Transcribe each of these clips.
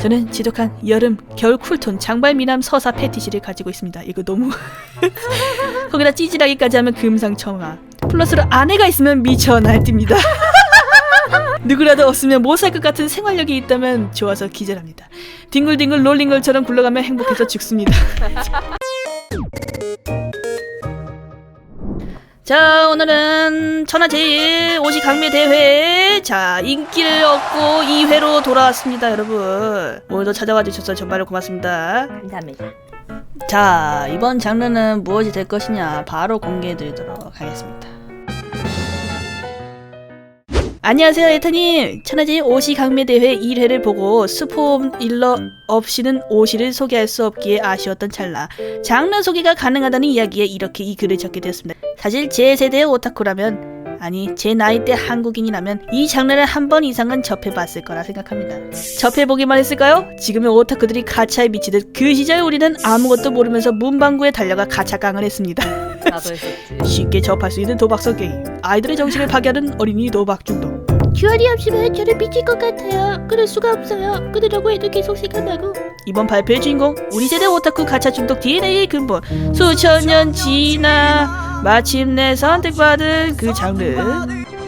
저는 지독한 여름, 겨울 쿨톤, 장발 미남 서사 패티시를 가지고 있습니다. 이거 너무 거기다 찌질하기까지 하면 금상첨화. 플러스로 아내가 있으면 미쳐 날뜁니다. 누구라도 없으면 못 살 것 같은 생활력이 있다면 좋아서 기절합니다. 뒹굴뒹굴 롤링걸처럼 굴러가며 행복해서 죽습니다. 자 오늘은 천하제일 오시 강매 대회. 자 인기를 얻고 2회로 돌아왔습니다 여러분. 오늘도 찾아와 주셔서 정말로 고맙습니다. 감사합니다. 자 이번 장르는 무엇이 될 것이냐? 바로 공개해 드리도록 하겠습니다 안녕하세요 에타님. 천하제일 오시 강매 대회 1회를 보고 스포 일러 없이는 오시를 소개할 수 없기에 아쉬웠던 찰나. 장르 소개가 가능하다는 이야기에 이렇게 이 글을 적게 되었습니다. 사실 제 세대의 오타쿠라면 아니 제 나이대 한국인이라면 이 장르를 한 번 이상은 접해봤을 거라 생각합니다. 접해보기만 했을까요? 지금의 오타쿠들이 가차에 미치듯 그 시절 우리는 아무것도 모르면서 문방구에 달려가 가차깡을 했습니다. 나도 했었지. 쉽게 접할 수 있는 도박성 게임 아이들의 정신을 파괴하는 어린이 도박 중독 듀얼이 없으면 저를 미칠 것 같아요. 그럴 수가 없어요. 끊으려고 해도 계속 생각나고. 이번 발표의 주인공 우리 세대 오타쿠 가차 중독 DNA의 근본 수천 년 지나 마침내 선택받은 그 장르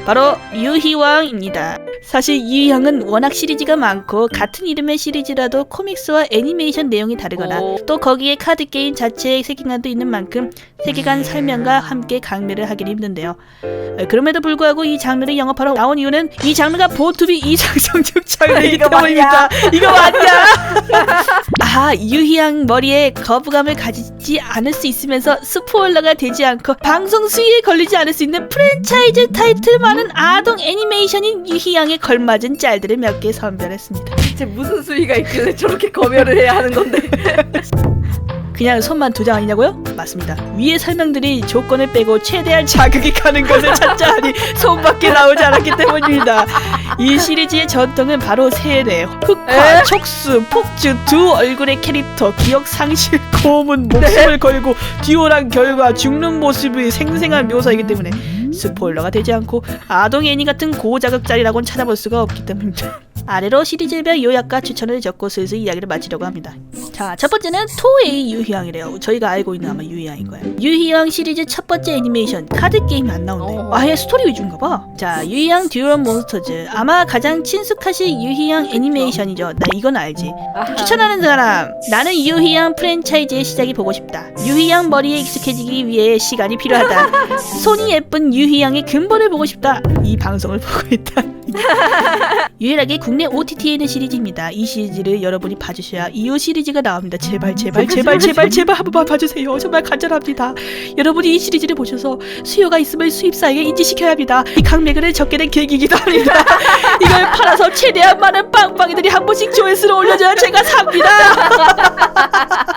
바로 유희왕입니다. 사실 유희왕은 워낙 시리즈가 많고 같은 이름의 시리즈라도 코믹스와 애니메이션 내용이 다르거나 오. 또 거기에 카드 게임 자체의 세계관도 있는 만큼 세계관 설명과 함께 강매를 하기 힘든데요. 에, 그럼에도 불구하고 이 장르를 영업하러 나온 이유는 이 장르가 보투비 이상 성적 장르이기 때문입니다. 이거 맞냐? 아 유희양 머리에 거부감을 가지지 않을 수 있으면서 스포일러가 되지 않고 방송 수위에 걸리지 않을 수 있는 프랜차이즈 타이틀 많은 아동 애니메이션인 유희양에 걸맞은 짤들을 몇 개 선별했습니다. 대체 무슨 수위가 있길래 저렇게 검열을 해야 하는 건데? 그냥 손만 두 장 아니냐고요? 맞습니다. 위의 설명들이 조건을 빼고 최대한 자극이 가는 것을 찾자 하니 손밖에 나오지 않았기 때문입니다. 이 시리즈의 전통은 바로 세뇌, 흑화, 에? 촉수, 폭주 두 얼굴의 캐릭터, 기억 상실, 고문, 목숨을 걸고 듀오란 결과 죽는 모습의 생생한 묘사이기 때문에 스포일러가 되지 않고 아동 애니 같은 고자극짜리라고는 찾아볼 수가 없기 때문입니다. 아래로 시리즈별 요약과 추천을 적고 슬슬 이야기를 마치려고 합니다. 자, 첫 번째는 토에이 유희왕이래요. 저희가 알고 있는 아마 유희왕인 거예요. 유희왕 시리즈 첫 번째 애니메이션 카드 게임이 안 나온대. 어. 아예 스토리 위주인가 봐. 자, 유희왕 듀얼 몬스터즈 아마 가장 친숙하실 유희왕 애니메이션이죠. 나 이건 알지. 추천하는 사람 나는 유희양 프랜차이즈의 시작이 보고 싶다 유희양 머리에 익숙해지기 위해 시간이 필요하다 손이 예쁜 유희양의 근본을 보고 싶다 이 방송을 보고 있다 유일하게 국내 OTT에 있는 시리즈입니다. 이 시리즈를 여러분이 봐주셔야 이후 시리즈가 나옵니다. 제발 제발 제발 제발 제발 한 번만 봐주세요. 정말 간절합니다. 여러분이 이 시리즈를 보셔서 수요가 있음을 수입사에게 인지시켜야 합니다. 이 강매글을 적게 된 계기이기도 합니다. 이걸 팔아서 최대한 많은 빵빵이들이 한 번씩 조회수를 올려줘야 제가 삽니다.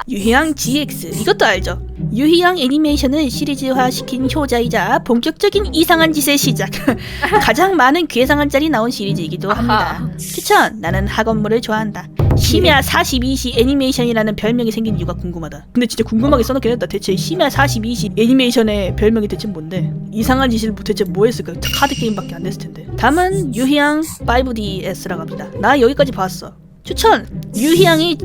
유희양 GX 이것도 알죠? 유희양 애니메이션을 시리즈화 시킨 효자이자 본격적인 이상한 짓의 시작. 가장 많은 괴상한 짤이 나온 시리즈이기도 합니다. 아하. 추천. 나는 학원물을 좋아한다. 심야 42시 애니메이션이라는 별명이 생긴 이유가 궁금하다. 근데 진짜 궁금하게 써놓긴 했다. 대체 심야 42시 애니메이션의 별명이 대체 뭔데? 이상한 짓을 대체 뭐 했을까? 카드 게임밖에 안 됐을 텐데. 다음은 유희양 5DS라고 합니다. 나 여기까지 봤어. 추천! 유희양이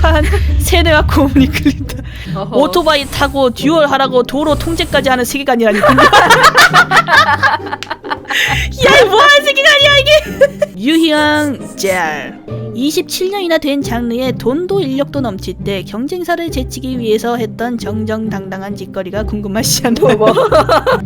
흑한 세뇌와 고문이 끌린다. 어허. 오토바이 타고 듀얼 하라고 도로 통제까지 하는 세계관이라니. 야, 이 뭐하는 세계관이야 이게? 유희양 젤. 27년이나 된 장르에 돈도 인력도 넘칠 때 경쟁사를 제치기 위해서 했던 정정당당한 짓거리가 궁금하시 않나?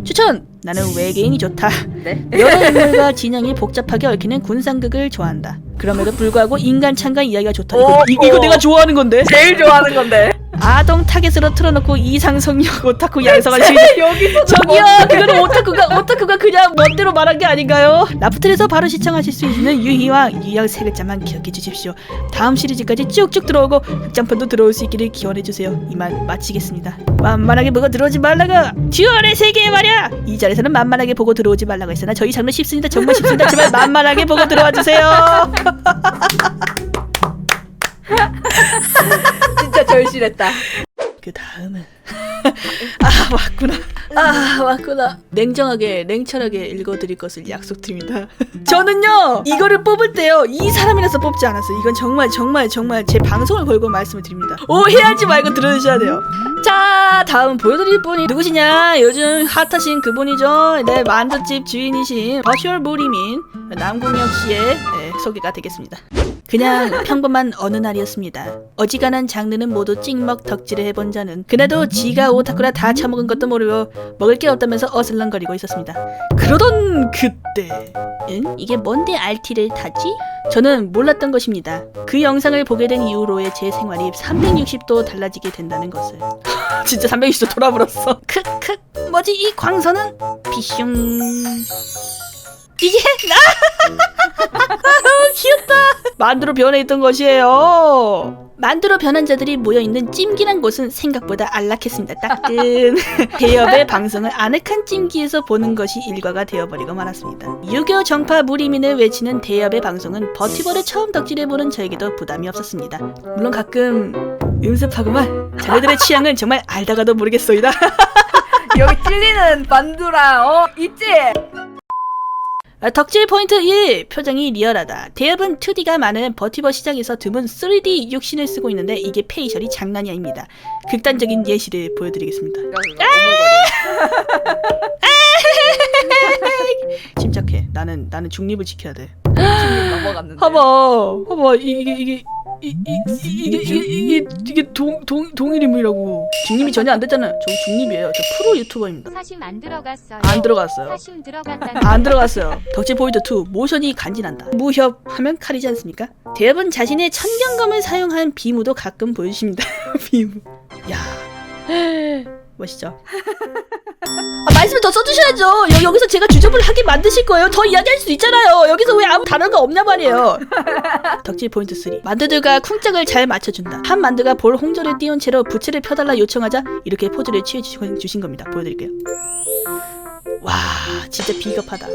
추천! 나는 외계인이 좋다. 네. 여러 인물과 진영이 복잡하게 얽히는 군상극을 좋아한다. 그럼에도 불구하고 인간 창간 이야기가 좋다. 이거, 오, 이거, 이거 오. 내가 좋아하는 건데. 제일 좋아하는 건데. 아동 타겟으로 틀어놓고 이상성역 오타쿠 양성한 시리 여기서 저기요 그거는 오타쿠가 오타쿠가 그냥 멋대로 말한 게 아닌가요? 라프텔에서 바로 시청하실 수 있는 유희와 유희왕 세 글자만 기억해 주십시오. 다음 시리즈까지 쭉쭉 들어오고 극장판도 들어올 수 있기를 기원해 주세요. 이만 마치겠습니다. 만만하게 보고 들어오지 말라고 듀얼의 세계에 말이야. 이 자리에서는 만만하게 보고 들어오지 말라고 했으나 저희 장르 쉽습니다. 정말 쉽습니다. 제발 만만하게 보고 들어와 주세요. 절실했다. 그 다음은? 아 맞구나. 아 왔구나. 냉정하게 냉철하게 읽어드릴 것을 약속드립니다. 저는요 이거를 뽑을 때요 이 사람이라서 뽑지 않았어요. 이건 정말 정말 정말 제 방송을 걸고 말씀을 드립니다. 오해하지 말고 들어주셔야 돼요. 자 다음 보여드릴 분이 누구시냐? 요즘 핫하신 그분이죠? 네 만두집 주인이신 버추얼 무리민 남궁혁 씨의 네, 소개가 되겠습니다 그냥 평범한 어느 날이었습니다. 어지간한 장르는 모두 찍먹 덕질을 해본 자는 그래도 지가 오타쿠라 다 처먹은 것도 모르고 먹을 게 없다면서 어슬렁거리고 있었습니다. 그러던 그때 응? 이게 뭔데 RT를 타지? 저는 몰랐던 것입니다. 그 영상을 보게 된 이후로의 제 생활이 360도 달라지게 된다는 것을. 진짜 360도 돌아버렸어. 크크 뭐지 이 광선은? 비숑 이게 아 귀엽다. 만두로 변해 있던 것이에요. 만두로 변한 자들이 모여있는 찜기란 곳은 생각보다 안락했습니다. 따끈. 대엽의 방송을 아늑한 찜기에서 보는 것이 일과가 되어버리고 말았습니다. 유교 정파 무리민을 외치는 대엽의 방송은 버티버를 처음 덕질해보는 저에게도 부담이 없었습니다. 물론 가끔 음습하고만 자네들의 취향은 정말 알다가도 모르겠소이다. 여기 찔리는 만두랑 어 있지? 아, 덕질 포인트 1. 표정이 리얼하다. 대엽은 2D가 많은 버티버 시장에서 드문 3D 육신을 쓰고 있는데 이게 페이셜이 장난이 아닙니다. 극단적인 예시를 보여드리겠습니다. 침착해. 나는 나는 중립을 지켜야 돼. 넘어갔는데. 봐봐. 이- 이게 이게 이, 이, 이 게 이게 이게 이게 동, 동 동일 인물이라고. 중립이 전혀 안 됐잖아요. 저 중립이에요. 저 프로 유튜버입니다. 사심 안 들어갔어요. 안 들어갔어요. 사심 들어갔다는 안 들어갔어요. 덕질 포인트 2 모션이 간지난다. 무협 하면 칼이지 않습니까? 대부분 자신의 천경검을 사용한 비무도 가끔 보여주십니다. 비무. 야 멋있죠? 아, 말씀을 더 써주셔야죠. 여, 여기서 제가 주접을 하게 만드실 거예요. 더 이야기할 수 있잖아요. 여기서 왜 아무 단어가 없냐 말이에요. 덕질 포인트 3. 만두들과 쿵짝을 잘 맞춰준다. 한 만두가 볼 홍조를 띄운 채로 부채를 펴달라 요청하자 이렇게 포즈를 취해 주신 겁니다. 보여드릴게요. 와 진짜 비겁하다.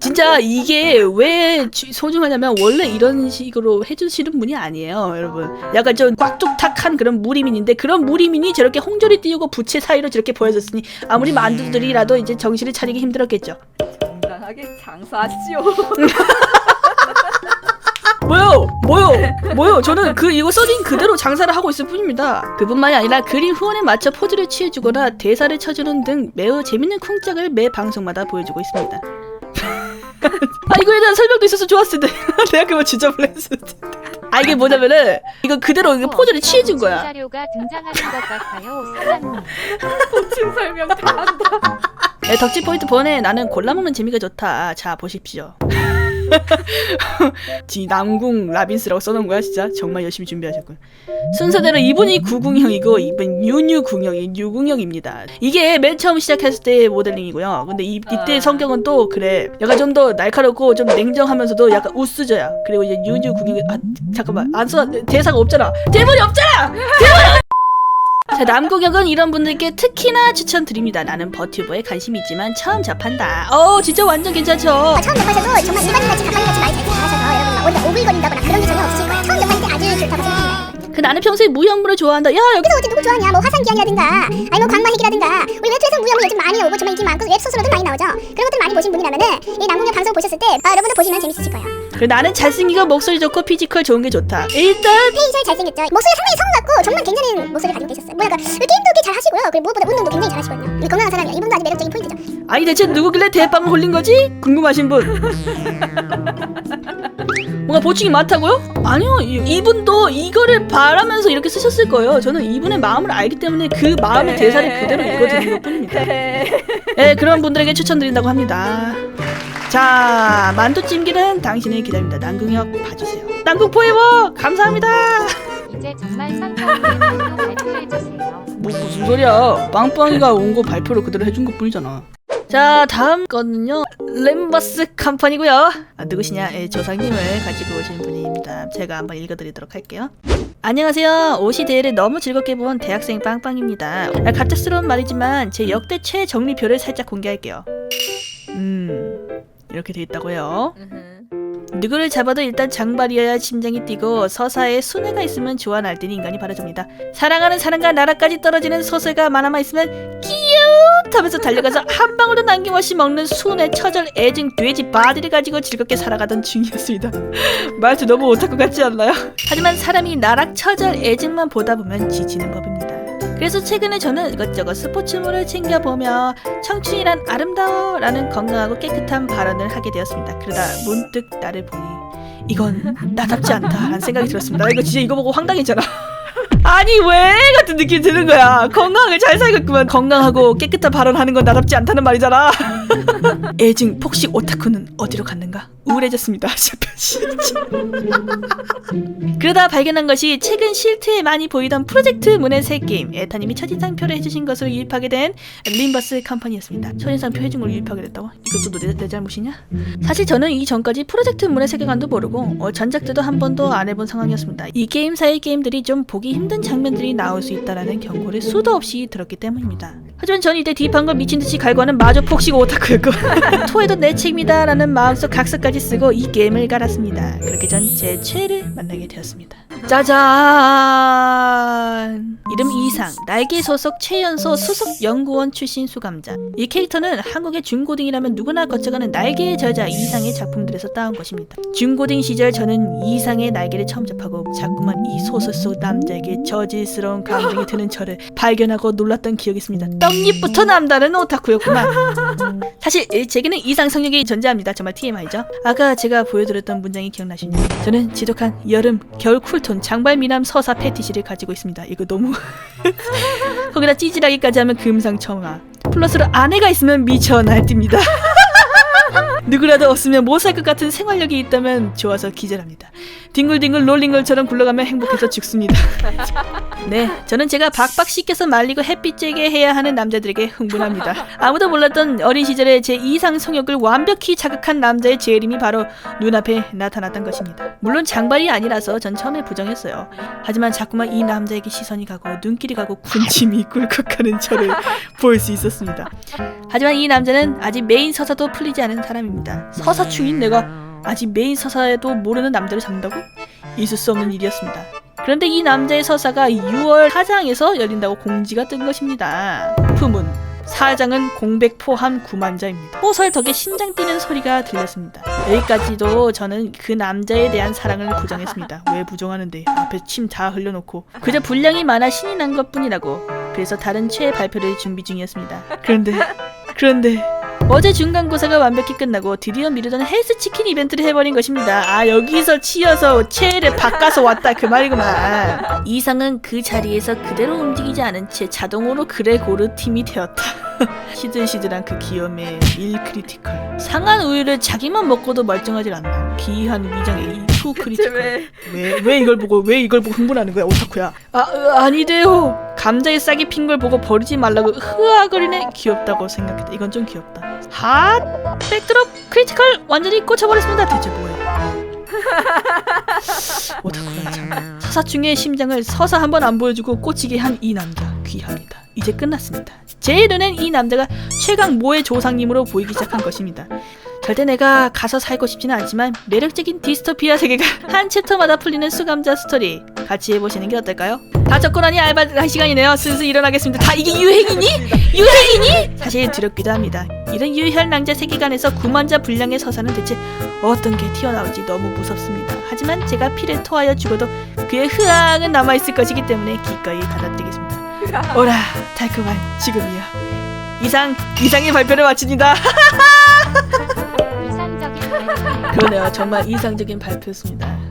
진짜 이게 왜 주- 소중하냐면 원래 이런 식으로 해주시는 분이 아니에요 여러분. 약간 좀 꽉뚝탁한 그런 무리민인데 그런 무리민이 저렇게 홍조리 띄우고 부채 사이로 저렇게 보여줬으니 아무리 만두들이라도 이제 정신을 차리기 힘들었겠죠. 건강하게 장사하시오. 뭐요 뭐요 뭐요 저는 그 이거 써진 그대로 장사를 하고 있을 뿐입니다 그뿐만이 아니라 그림 후원에 맞춰 포즈를 취해주거나 대사를 쳐주는 등 매우 재밌는 쿵짝을 매 방송마다 보여주고 있습니다 아 이거에 대한 설명도 있어서 좋았을 텐데 내가 그거 지저분을 했을 텐데 아 이게 뭐냐면은 이거 그대로 이거 포즈를 취해준 거야 자료가 등장하는 것 같아요. 사장님. 설명 잘한다. 네, 덕질 포인트 번에 나는 골라 먹는 재미가 좋다. 자, 보십시오. 지 남궁 라빈스라고 써놓은 거야, 진짜. 정말 열심히 준비하셨군. 순서대로 이분이 구궁형이고, 이분 유뉴궁형이 유궁형입니다. 이게 맨 처음 시작했을 때의 모델링이고요. 근데 이, 이때 아. 성격은 또 그래. 약간 좀 더 날카롭고, 좀 냉정하면서도 약간 우스져야. 그리고 이제 유뉴궁형이, 아, 잠깐만. 안 써, 대사가 없잖아. 대본이 없잖아! 자, 남궁혁은 이런 분들께 특히나 추천드립니다. 나는 버튜버에 관심이 있지만 처음 접한다. 어, 진짜 완전 괜찮죠? 처음 접하셔도 정말 일반인같이 가방같이 많이 잘 잘하셔서 여러분 막 어디가 오글거린다거나 그런 게 전혀 없으실 거예요. 처음 접할 때 아주 좋다고 생각합니다. 그 나는 평소에 무형물을 좋아한다. 야, 여기 그래서 어디 누구 좋아하냐? 뭐 화산기한이라든가 아니 뭐 광마핵이라든가 우리 웹툰에서 무형물 요즘 많이 오고 정말 인기 많고 웹소설로도 많이 나오죠. 그런 것들 많이 보신 분이라면은 이 남궁역 방송 보셨을 때 아, 여러분들 보시면 재밌으실 거예요. 그 나는 잘생기고 목소리 좋고 피지컬 좋은 게 좋다. 일단 페이셜 잘생겼죠. 목소리 상당히 성 같고 정말 괜찮은 목소리 가지고 계셨어요. 뭐랄까 그 게임도 꽤 잘하시고요. 그리고 무엇보다 운동도 굉장히 잘하시거든요. 건강한 사람이에요. 이분도 아주 매력적인 포인트죠. 아니 대체 누구길래 대빵을 홀린 거지? 궁금하신 분. 뭔가 보충이 많다고요? 아니요. 이- 이분도 이거를 바라면서 이렇게 쓰셨을 거예요. 저는 이분의 마음을 알기 때문에 그 마음의 대사를 그대로 읽어드린 것 뿐입니다. 네, 그런 분들에게 추천드린다고 합니다. 자, 만두찜기는 당신을 기다립니다. 남궁혁 봐주세요. 남궁 포에버 감사합니다. 이제 정말 상상된 발표 발표해주세요. 뭐 무슨 소리야? 빵빵이가 온 거 발표를 그대로 해준 것 뿐이잖아. 자, 다음 거는요. 램버스 컴퍼니고요. 아, 누구시냐? 예, 조상님을 가지고 오신 분입니다. 제가 한번 읽어드리도록 할게요. 안녕하세요. 오시 대회를 너무 즐겁게 본 대학생 빵빵입니다. 아, 갑작스러운 말이지만 제 역대 최정리표를 살짝 공개할게요. 음, 이렇게 돼 있다고요. 누구를 잡아도 일단 장발이어야 심장이 뛰고 서사에 순애가 있으면 좋아 날뛰는 인간이 바라집니다. 사랑하는 사람과 나라까지 떨어지는 소설가 만화만 있으면 귀엽 하면서 달려가서 한 방울도 남김없이 먹는 순의 처절 애증 돼지 바디를 가지고 즐겁게 살아가던 중이었습니다. 말투 너무 오타쿠 같지 않나요? 하지만 사람이 나락 처절 애증만 보다 보면 지치는 법입니다. 그래서 최근에 저는 이것저것 스포츠물을 챙겨보며 청춘이란 아름다워 라는 건강하고 깨끗한 발언을 하게 되었습니다. 그러다 문득 나를 보니 이건 나답지 않다라는 생각이 들었습니다. 나 이거 진짜 이거 보고 황당했잖아. 아니 왜 같은 느낌이 드는 거야. 건강하게 잘 살겠구만. 건강하고 깨끗한 발언하는 건 나답지 않다는 말이잖아. 애증 폭식 오타쿠는 어디로 갔는가? 우울해졌습니다. 그러다 발견한 것이 최근 실트에 많이 보이던 프로젝트 문의 새 게임 에타님이 첫인상표를 해주신 것으로 유입하게 된 림버스 컴퍼니였습니다. 첫인상표 해준 걸 유입하게 됐다고? 이것도 내, 내 잘못이냐? 사실 저는 이 전까지 프로젝트 문의 세계관도 모르고 어, 전작들도 한 번도 안 해본 상황이었습니다. 이 게임사의 게임들이 좀 보기 힘든 장면들이 나올 수 있다라는 경고를 수도 없이 들었기 때문입니다. 하지만 전 이때 딥한 걸 미친 듯이 갈구하는 마저 폭식 오타쿠였고 토해도 내 책임이다 라는 마음속 각서까지 쓰고 이 게임을 갈았습니다. 그렇게 전 제 최애를 만나게 되었습니다. 짜잔! 이름 이상, 날개 소속 최연소 수석 연구원 출신 수감자. 이 캐릭터는 한국의 중고딩이라면 누구나 거쳐가는 날개의 저자 이상의 작품들에서 따온 것입니다. 중고딩 시절 저는 이상의 날개를 처음 접하고 자꾸만 이 소설 속 남자에게 저질스러운 감정이 드는 저를 발견하고 놀랐던 기억이 있습니다. 떡잎부터 남다른 오타쿠였구만. 사실 제게는 이상 성욕이 존재합니다. 정말 TMI죠. 아까 제가 보여드렸던 문장이 기억나시나요? 저는 지독한 여름, 겨울 쿨톤, 장발 미남 서사 패티시를 가지고 있습니다. 이거 너무 거기다 찌질하기까지 하면 금상첨화. 플러스로 아내가 있으면 미쳐 날뜁니다. 누구라도 없으면 못 살 것 같은 생활력이 있다면 좋아서 기절합니다. 뒹굴뒹굴 롤링걸처럼 굴러가며 행복해서 죽습니다. 네, 저는 제가 박박 씻겨서 말리고 햇빛 쬐게 해야 하는 남자들에게 흥분합니다. 아무도 몰랐던 어린 시절에 제 이상 성욕을 완벽히 자극한 남자의 재림이 바로 눈앞에 나타났던 것입니다. 물론 장발이 아니라서 전 처음에 부정했어요. 하지만 자꾸만 이 남자에게 시선이 가고 눈길이 가고 군침이 꿀꺽하는 저를 볼 수 있었습니다. 하지만 이 남자는 아직 메인 서사도 풀리지 않은 사람입니다. 서사 중인 내가 아직 메인 서사에도 모르는 남자를 잡는다고? 있을 수 없는 일이었습니다. 그런데 이 남자의 서사가 6월 사장에서 열린다고 공지가 뜬 것입니다. 후문 사장은 공백 포함 9만자입니다. 소설 덕에 심장 뛰는 소리가 들렸습니다. 여기까지도 저는 그 남자에 대한 사랑을 부정했습니다. 왜 부정하는데 앞에 침 다 흘려놓고 그저 분량이 많아 신이 난 것뿐이라고 그래서 다른 최애 발표를 준비 중이었습니다. 그런데 그런데 어제 중간고사가 완벽히 끝나고 드디어 미루던 헬스 치킨 이벤트를 해버린 것입니다. 아 여기서 치여서 최애를 바꿔서 왔다 그 말이구만. 이상은 그 자리에서 그대로 움직이지 않은 채 자동으로 그레고르 팀이 되었다. 시들시들한 그 귀염의 밀 크리티컬. 상한 우유를 자기만 먹고도 멀쩡하질 않나. 기이한 위장의 이 투 크리티컬. 왜, 왜 이걸 보고 왜 이걸 보고 흥분하는 거야 오타쿠야? 아 으, 아니래요. 감자에 싹이 핀 걸 보고 버리지 말라고 흐아거리네. 귀엽다고 생각했다. 이건 좀 귀엽다. 핫! 백드롭 크리티컬 완전히 꽂혀버렸습니다. 대체 뭐예요 오타쿠야 참 서사 중의 심장을 서사 한 번 안 보여주고 꽂히게 한 이 남자. 귀합니다. 이제 끝났습니다. 제 눈엔 이 남자가 최강 모의 조상님으로 보이기 시작한 것입니다 절대 내가 가서 살고 싶지는 않지만 매력적인 디스토피아 세계가 한 챕터마다 풀리는 수감자 스토리 같이 해보시는 게 어떨까요? 다 적고라니 알바 할 시간이네요. 슬슬 일어나겠습니다. 다 이게 유행이니? 유행이니? 사실 두렵기도 합니다. 이런 유혈 낭자 세계관에서 구만자 분량의 서사는 대체 어떤 게 튀어나올지 너무 무섭습니다. 하지만 제가 피를 토하여 죽어도 그의 흐앙은 남아있을 것이기 때문에 기꺼이 받아들이겠습니다. 오라 달콤한 지금이야. 이상 이상의 발표를 마칩니다. 그러네요. 정말 이상적인 발표였습니다.